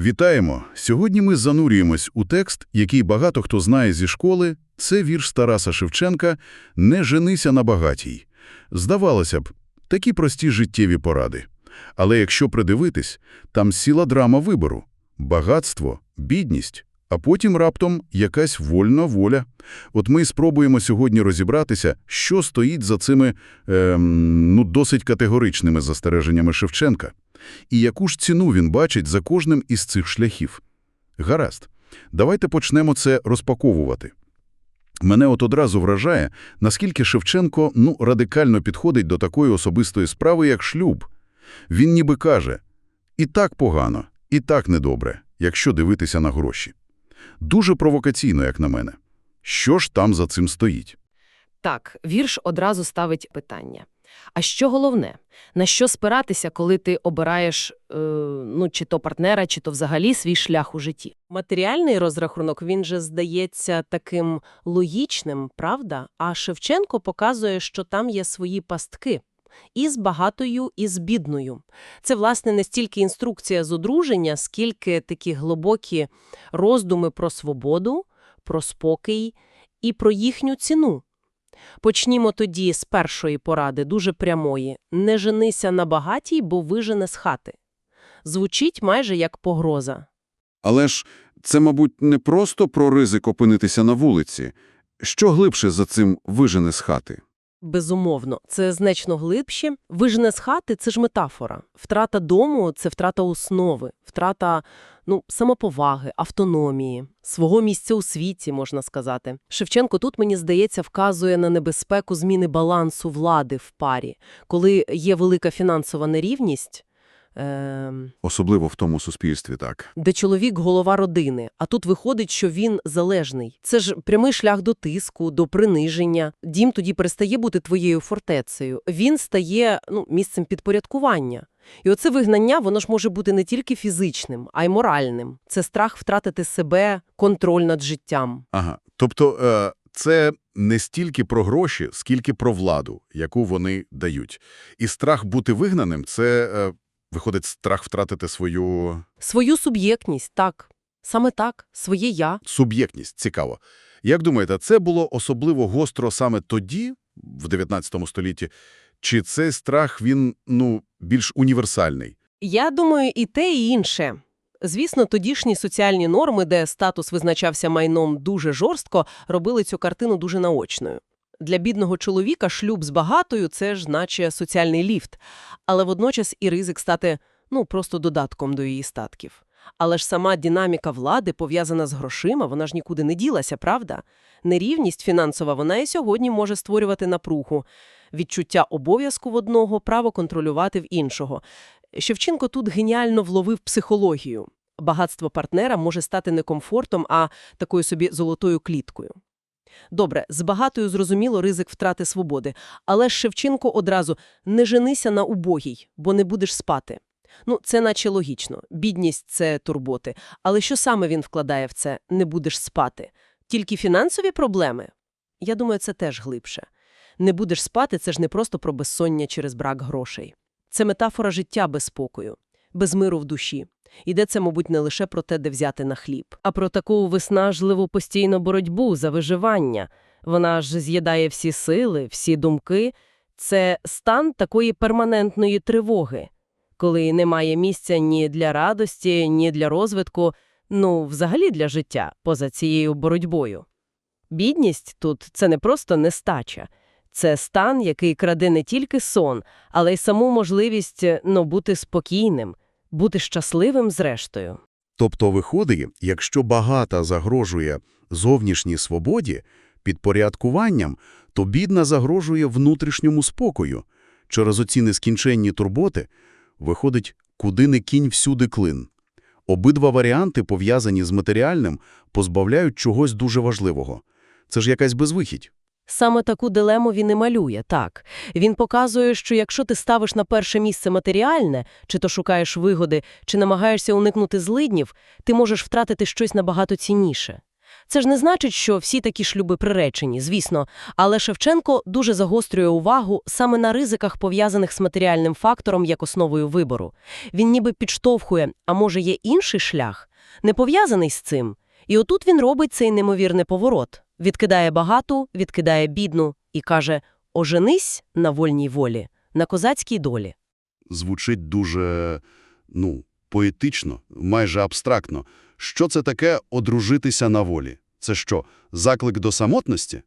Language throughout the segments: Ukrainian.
Вітаємо! Сьогодні ми занурюємось у текст, який багато хто знає зі школи. Це вірш Тараса Шевченка «Не женися на багатій». Здавалося б, такі прості життєві поради. Але якщо придивитись, там ціла драма вибору. Багатство, бідність, а потім раптом якась вольна воля. От ми спробуємо сьогодні розібратися, що стоїть за цими ем, ну, досить категоричними застереженнями Шевченка. І яку ж ціну він бачить за кожним із цих шляхів? Гаразд. Давайте почнемо це розпаковувати. Мене от одразу вражає, наскільки Шевченко ну, радикально підходить до такої особистої справи, як шлюб. Він ніби каже, і так погано, і так недобре, якщо дивитися на гроші. Дуже провокаційно, як на мене. Що ж там за цим стоїть? Так, вірш одразу ставить питання. А що головне? На що спиратися, коли ти обираєш е, ну, чи то партнера, чи то взагалі свій шлях у житті? Матеріальний розрахунок, він же здається таким логічним, правда? А Шевченко показує, що там є свої пастки. І з багатою, і з бідною. Це, власне, не стільки інструкція з одруження, скільки такі глибокі роздуми про свободу, про спокій і про їхню ціну. Почнімо тоді з першої поради, дуже прямої. Не женися на багатій, бо вижене з хати. Звучить майже як погроза. Але ж це, мабуть, не просто про ризик опинитися на вулиці. Що глибше за цим вижене з хати? Безумовно, це значно глибше. Вижене з хати – це ж метафора. Втрата дому – це втрата основи, втрата ну, самоповаги, автономії, свого місця у світі, можна сказати. Шевченко тут, мені здається, вказує на небезпеку зміни балансу влади в парі. Коли є велика фінансова нерівність, е Особливо в тому суспільстві так. де чоловік – голова родини, а тут виходить, що він залежний. Це ж прямий шлях до тиску, до приниження. Дім тоді перестає бути твоєю фортецею. Він стає ну, місцем підпорядкування. І оце вигнання, воно ж може бути не тільки фізичним, а й моральним. Це страх втратити себе, контроль над життям. Ага. Тобто е, це не стільки про гроші, скільки про владу, яку вони дають. І страх бути вигнаним – це, е, виходить, страх втратити свою Свою суб'єктність, так. Саме так, своє «я». суб'єктність. Цікаво. Як думаєте, це було особливо гостро саме тоді, в 19 столітті, чи цей страх, він, ну, більш універсальний? Я думаю, і те, і інше. Звісно, тодішні соціальні норми, де статус визначався майном дуже жорстко, робили цю картину дуже наочною. Для бідного чоловіка шлюб з багатою – це ж наче соціальний ліфт, але водночас і ризик стати, ну, просто додатком до її статків. Але ж сама динаміка влади, пов'язана з грошима, вона ж нікуди не ділася, правда? Нерівність фінансова, вона і сьогодні може створювати напругу, відчуття обов'язку в одного, право контролювати в іншого. Шевченко тут геніально вловив психологію. Багатство партнера може стати не комфортом, а такою собі золотою кліткою. Добре, з багатою зрозуміло ризик втрати свободи, але Шевченко одразу «не женися на убогій, бо не будеш спати». Ну, це наче логічно. Бідність – це турботи. Але що саме він вкладає в це «не будеш спати»? Тільки фінансові проблеми? Я думаю, це теж глибше. Не будеш спати – це ж не просто про безсоння через брак грошей. Це метафора життя без спокою, без миру в душі. Це, мабуть, не лише про те, де взяти на хліб, а про таку виснажливу постійну боротьбу за виживання. Вона ж з'їдає всі сили, всі думки. Це стан такої перманентної тривоги, коли немає місця ні для радості, ні для розвитку, ну, взагалі для життя, поза цією боротьбою. Бідність тут – це не просто нестача. Це стан, який краде не тільки сон, але й саму можливість ну, бути спокійним, бути щасливим зрештою. Тобто виходить, якщо багата загрожує зовнішній свободі, підпорядкуванням, то бідна загрожує внутрішньому спокою. Через оці нескінченні турботи виходить, куди не кінь всюди клин. Обидва варіанти, пов'язані з матеріальним, позбавляють чогось дуже важливого. Це ж якась безвихідь. Саме таку дилему він і малює, так. Він показує, що якщо ти ставиш на перше місце матеріальне, чи то шукаєш вигоди, чи намагаєшся уникнути злиднів, ти можеш втратити щось набагато цінніше. Це ж не значить, що всі такі шлюби приречені, звісно, але Шевченко дуже загострює увагу саме на ризиках, пов'язаних з матеріальним фактором як основою вибору. Він ніби підштовхує, а може є інший шлях, не пов'язаний з цим. І отут він робить цей неймовірний поворот. Відкидає багату, відкидає бідну і каже «Оженись на вольній волі, на козацькій долі». Звучить дуже, ну, поетично, майже абстрактно. Що це таке «одружитися на волі»? Це що, заклик до самотності?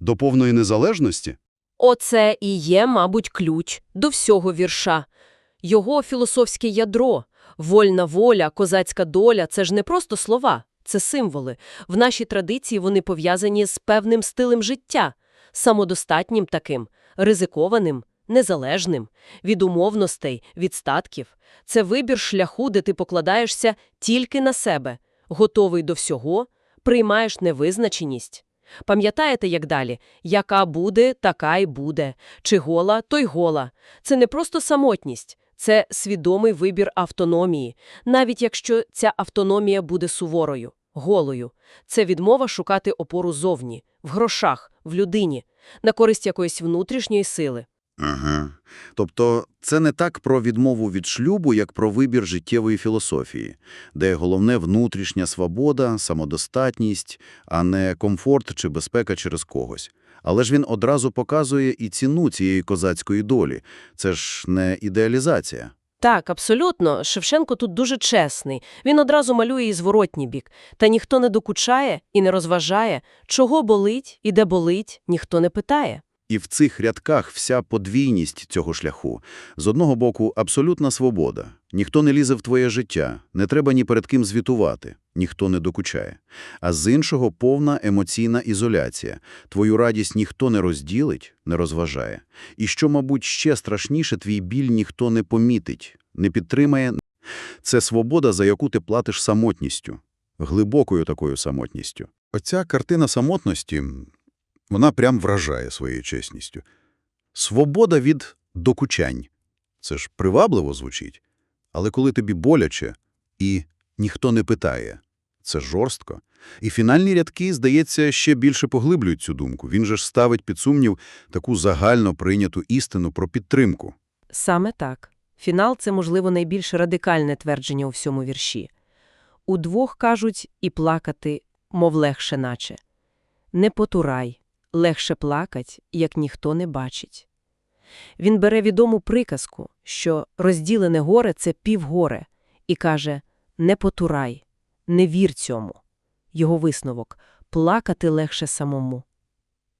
До повної незалежності? Оце і є, мабуть, ключ до всього вірша. Його філософське ядро, вольна воля, козацька доля – це ж не просто слова, це символи. В нашій традиції вони пов'язані з певним стилем життя, самодостатнім таким, ризикованим, незалежним, від умовностей, від статків. Це вибір шляху, де ти покладаєшся тільки на себе, готовий до всього, приймаєш невизначеність. Пам'ятаєте, як далі? Яка буде, така й буде. Чи гола, то й гола. Це не просто самотність, це свідомий вибір автономії, навіть якщо ця автономія буде суворою, голою. Це відмова шукати опору зовні, в грошах, в людині, на користь якоїсь внутрішньої сили. Ага. Тобто це не так про відмову від шлюбу, як про вибір життєвої філософії, де головне внутрішня свобода, самодостатність, а не комфорт чи безпека через когось. Але ж він одразу показує і ціну цієї козацької долі. Це ж не ідеалізація. Так, абсолютно. Шевченко тут дуже чесний. Він одразу малює і зворотній бік. Та ніхто не докучає і не розважає, чого болить і де болить, ніхто не питає. І в цих рядках вся подвійність цього шляху. З одного боку, абсолютна свобода. Ніхто не лізе в твоє життя, не треба ні перед ким звітувати, ніхто не докучає. А з іншого – повна емоційна ізоляція. Твою радість ніхто не розділить, не розважає. І що, мабуть, ще страшніше, твій біль ніхто не помітить, не підтримає. Це свобода, за яку ти платиш самотністю. Глибокою такою самотністю. Оця картина самотності, вона прям вражає своєю чесністю. Свобода від докучань. Це ж привабливо звучить. Але коли тобі боляче і ніхто не питає, це жорстко. І фінальні рядки, здається, ще більше поглиблюють цю думку. Він же ж ставить під сумнів таку загально прийняту істину про підтримку. Саме так. Фінал – це, можливо, найбільш радикальне твердження у всьому вірші. Удвох кажуть і плакати, мов легше наче. Не потурай, легше плакать, як ніхто не бачить. Він бере відому приказку, що розділене горе – це півгоре, і каже «не потурай, не вір цьому». Його висновок – плакати легше самому.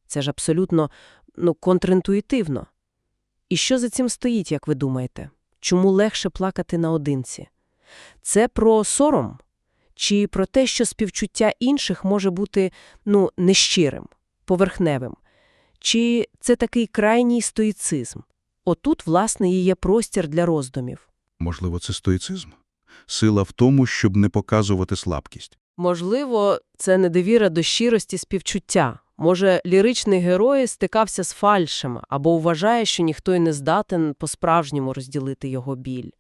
Це ж абсолютно ну, контрінтуїтивно. І що за цим стоїть, як ви думаєте? Чому легше плакати наодинці? Це про сором? Чи про те, що співчуття інших може бути, ну, нещирим, поверхневим? Чи це такий крайній стоїцизм? Отут, власне, і є простір для роздумів. Можливо, це стоїцизм? Сила в тому, щоб не показувати слабкість. Можливо, це недовіра до щирості співчуття. Може, ліричний герой стикався з фальшем або вважає, що ніхто й не здатен по-справжньому розділити його біль.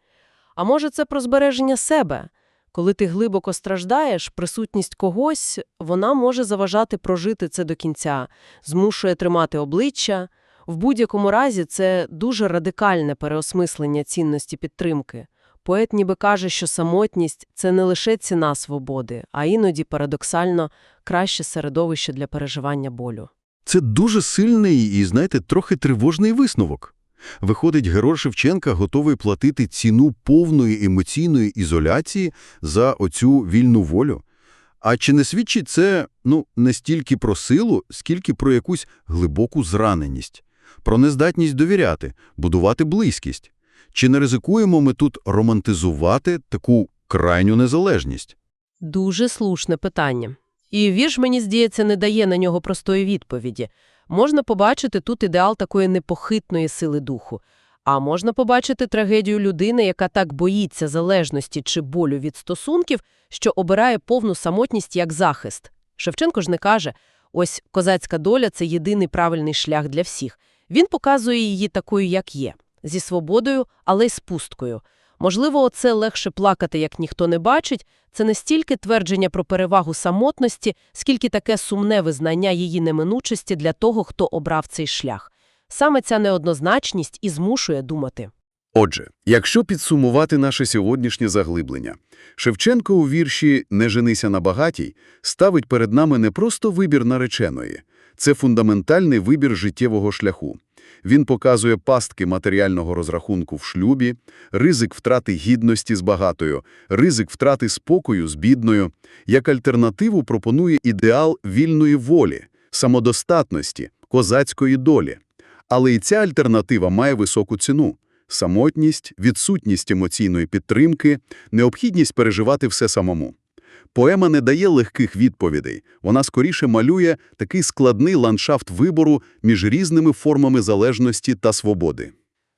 А може, це про збереження себе. Коли ти глибоко страждаєш, присутність когось, вона може заважати прожити це до кінця, змушує тримати обличчя. В будь-якому разі це дуже радикальне переосмислення цінності підтримки. Поет ніби каже, що самотність – це не лише ціна свободи, а іноді, парадоксально, краще середовище для переживання болю. Це дуже сильний і, знаєте, трохи тривожний висновок. Виходить, герой Шевченка готовий платити ціну повної емоційної ізоляції за оцю вільну волю. А чи не свідчить це, ну, не стільки про силу, скільки про якусь глибоку зраненість, про нездатність довіряти, будувати близькість? Чи не ризикуємо ми тут романтизувати таку крайню незалежність? Дуже слушне питання. І вірш, мені здається, не дає на нього простої відповіді. Можна побачити тут ідеал такої непохитної сили духу. А можна побачити трагедію людини, яка так боїться залежності чи болю від стосунків, що обирає повну самотність як захист. Шевченко ж не каже, ось козацька доля – це єдиний правильний шлях для всіх. Він показує її такою, як є. Зі свободою, але й з пусткою. Можливо, оце легше плакати, як ніхто не бачить. Це не стільки твердження про перевагу самотності, скільки таке сумне визнання її неминучості для того, хто обрав цей шлях. Саме ця неоднозначність і змушує думати. Отже, якщо підсумувати наше сьогоднішнє заглиблення, Шевченко у вірші «Не женися на багатій» ставить перед нами не просто вибір нареченої. Це фундаментальний вибір життєвого шляху. Він показує пастки матеріального розрахунку в шлюбі, ризик втрати гідності з багатою, ризик втрати спокою з бідною. Як альтернативу пропонує ідеал вільної волі, самодостатності, козацької долі. Але і ця альтернатива має високу ціну. Самотність, відсутність емоційної підтримки, необхідність переживати все самому. Поема не дає легких відповідей, вона скоріше малює такий складний ландшафт вибору між різними формами залежності та свободи.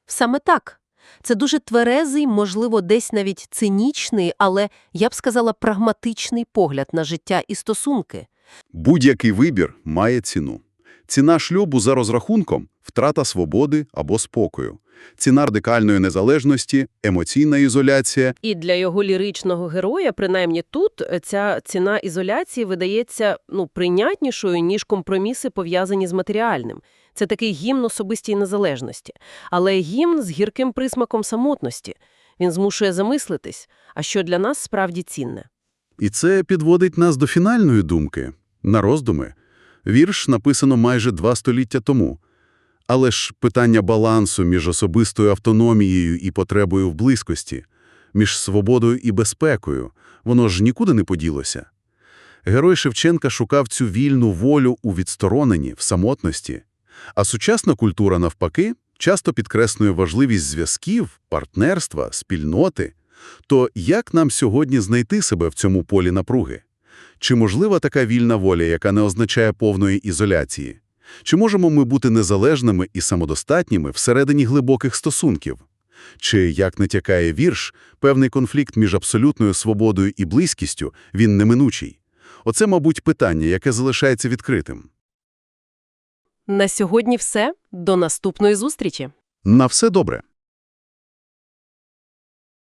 Саме так. Це дуже тверезий, можливо, десь навіть цинічний, але, я б сказала, прагматичний погляд на життя і стосунки. Будь-який вибір має ціну. Ціна шлюбу за розрахунком – втрата свободи або спокою. Ціна радикальної незалежності – емоційна ізоляція, І для його ліричного героя, принаймні тут, ця ціна ізоляції видається ну, прийнятнішою, ніж компроміси, пов'язані з матеріальним. Це такий гімн особистій незалежності. Але гімн з гірким присмаком самотності. Він змушує замислитись, а що для нас справді цінне. І це підводить нас до фінальної думки, на роздуми. Вірш написано майже два століття тому. Але ж питання балансу між особистою автономією і потребою в близькості, між свободою і безпекою, воно ж нікуди не поділося. Герой Шевченка шукав цю вільну волю у відстороненні, в самотності. А сучасна культура, навпаки, часто підкреслює важливість зв'язків, партнерства, спільноти. То як нам сьогодні знайти себе в цьому полі напруги? Чи можлива така вільна воля, яка не означає повної ізоляції? Чи можемо ми бути незалежними і самодостатніми всередині глибоких стосунків? Чи, як натякає вірш, певний конфлікт між абсолютною свободою і близькістю, він неминучий? Оце, мабуть, питання, яке залишається відкритим. На сьогодні все. До наступної зустрічі! На все добре.